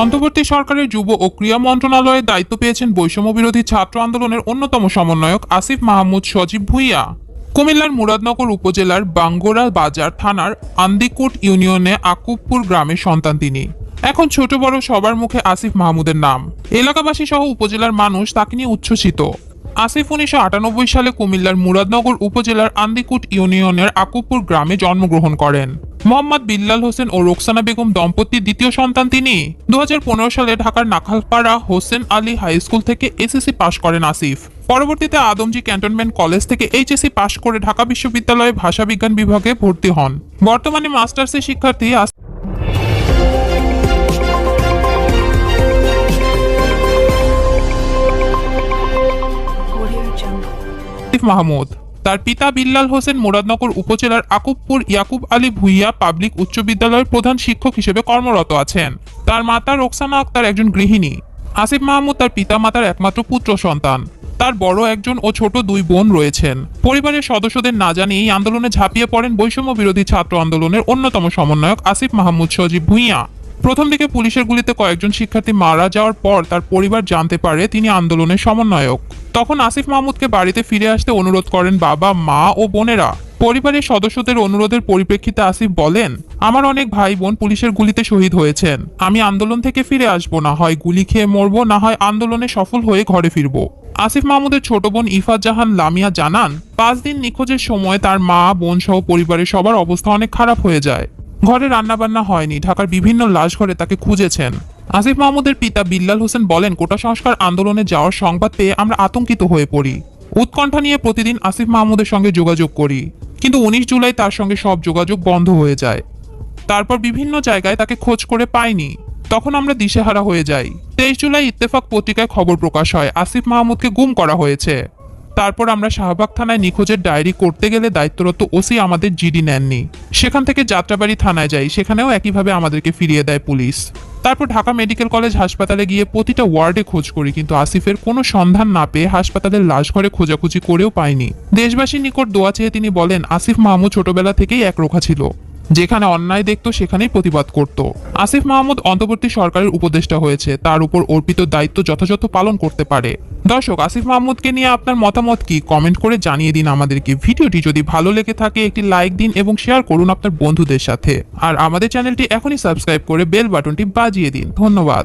অন্তর্বর্তী সরকারের যুব ও ক্রীড়া মন্ত্রণালয়ের দায়িত্ব পেয়েছেন বৈষম্য বিরোধী ছাত্র আন্দোলনের অন্যতম সমন্বয়ক আসিফ মাহমুদ সজীব ভুইয়া। কুমিল্লার মুরাদনগর উপজেলার বাঙ্গোরা বাজার থানার আন্দিকুট ইউনিয়নে আকুবপুর গ্রামের সন্তান তিনি। এখন ছোট বড় সবার মুখে আসিফ মাহমুদের নাম। এলাকাবাসী সহ উপজেলার মানুষ তাকে নিয়ে উচ্ছ্বসিত। আসিফ উনিশশো আটানব্বই সালে কুমিল্লার মুরাদনগর উপজেলার আন্দিকুট ইউনিয়নের আকুপুর গ্রামে জন্মগ্রহণ করেন। মোহাম্মদ বিল্লাল হোসেন ও রোকসানা বেগম দম্পতির দ্বিতীয় সন্তান তিনি। দু হাজার পনেরো সালে ঢাকার নাখালপাড়া হোসেন আলী হাই স্কুল থেকে এসএসসি পাশ করেন আসিফ। পরবর্তীতে আদমজি ক্যান্টনমেন্ট কলেজ থেকে এইচএসসি পাশ করে ঢাকা বিশ্ববিদ্যালয়ে ভাষাবিজ্ঞান বিভাগে ভর্তি হন। বর্তমানে মাস্টার্সের শিক্ষার্থী আসিফ মাহমুদ। তার পিতা বিল্লাল হোসেন মুরাদনগর উপজেলার আকুবপুর ইয়াকুব আলী ভুইয়া পাবলিক উচ্চ বিদ্যালয়ের প্রধান শিক্ষক হিসেবে কর্মরত আছেন। তার মাতা রোকসানা আক্তার একজন গৃহিণী। আসিফ মাহমুদ তার পিতা মাতার একমাত্র পুত্র সন্তান। তার বড় একজন ও ছোট দুই বোন রয়েছেন। পরিবারের সদস্যদের না জানিয়ে এই আন্দোলনে ঝাঁপিয়ে পড়েন বৈষম্য বিরোধী ছাত্র আন্দোলনের অন্যতম সমন্বয়ক আসিফ মাহমুদ সজীব ভুইয়া। প্রথম দিকে পুলিশের গুলিতে কয়েকজন শিক্ষার্থী মারা যাওয়ার পর তার পরিবার জানতে পারে তিনি আন্দোলনের সমন্বয়ক। তখন আসিফ মাহমুদকে বাড়িতে ফিরে আসতে অনুরোধ করেন বাবা, মা ও বোনেরা। পরিবারের সদস্যদের অনুরোধের পরিপ্রেক্ষিতে আসিফ বলেন, আমার অনেক ভাই বোন পুলিশের গুলিতে শহীদ হয়েছেন। আমি আন্দোলন থেকে ফিরে আসব, না হয় গুলি খেয়ে মরবো, না হয় আন্দোলনে সফল হয়ে ঘরে ফিরবো। আসিফ মাহমুদের ছোট বোন ইফাত জাহান লামিয়া জানান, পাঁচ দিন নিখোঁজের সময় তার মা, বোন সহ পরিবারের সবার অবস্থা অনেক খারাপ হয়ে যায়। ঘরে রান্নাবান্না হয়নি। ঢাকার বিভিন্ন লাশ ঘরে তাকে খুঁজেছেন। আসিফ মাহমুদের পিতা বিল্লাল হোসেন বলেন, কোটা সংস্কার আন্দোলনে যাওয়ার সংবাদ পেয়ে আমরা আতঙ্কিত হয়ে পড়ি। উৎকণ্ঠা নিয়ে প্রতিদিন আসিফ মাহমুদের সঙ্গে যোগাযোগ করি। কিন্তু উনিশ জুলাই তার সঙ্গে সব যোগাযোগ বন্ধ হয়ে যায়। তারপর বিভিন্ন জায়গায় তাকে খোঁজ করে পাইনি। তখন আমরা দিশেহারা হয়ে যাই। তেইশ জুলাই ইত্তেফাক পত্রিকায় খবর প্রকাশ হয়। আসিফ মাহমুদকে গুম করা হয়েছে। তারপর আমরা শাহবাগ থানায় নিখোঁজের ডায়েরি করতে গেলে দায়িত্বরত ওসি আমাদের জিডি নেননি। সেখান থেকে যাত্রাবাড়ি থানায় যাই, সেখানেও একইভাবে আমাদেরকে ফিরিয়ে দেয় পুলিশ। তারপর ঢাকা মেডিকেল কলেজ হাসপাতালে গিয়ে প্রতিটা ওয়ার্ডে খোঁজ করি, কিন্তু আসিফের কোনো সন্ধান না পেয়ে হাসপাতালের লাশ ঘরে খোঁজাখুঁজি করেও পাইনি। দেশবাসীর নিকট দোয়া চেয়ে তিনি বলেন, আসিফ মাহমুদ ছোটবেলা থেকেই একরোখা ছিল। যেখানে অন্যায় দেখত, সেখানেই প্রতিবাদ করত। আসিফ মাহমুদ অন্তর্বর্তী সরকারের উপদেষ্টা হয়েছে। তার উপর অর্পিত দায়িত্ব যথাযথ পালন করতে পারে। দর্শক, আসিফ মাহমুদকে নিয়ে আপনার মতামত কি? কমেন্ট করে জানিয়ে দিন আমাদেরকে। ভিডিওটি যদি ভালো লেগে থাকে, একটি লাইক দিন এবং শেয়ার করুন আপনার বন্ধুদের সাথে। আর আমাদের চ্যানেলটি এখনই সাবস্ক্রাইব করে বেল বাটনটি বাজিয়ে দিন। ধন্যবাদ।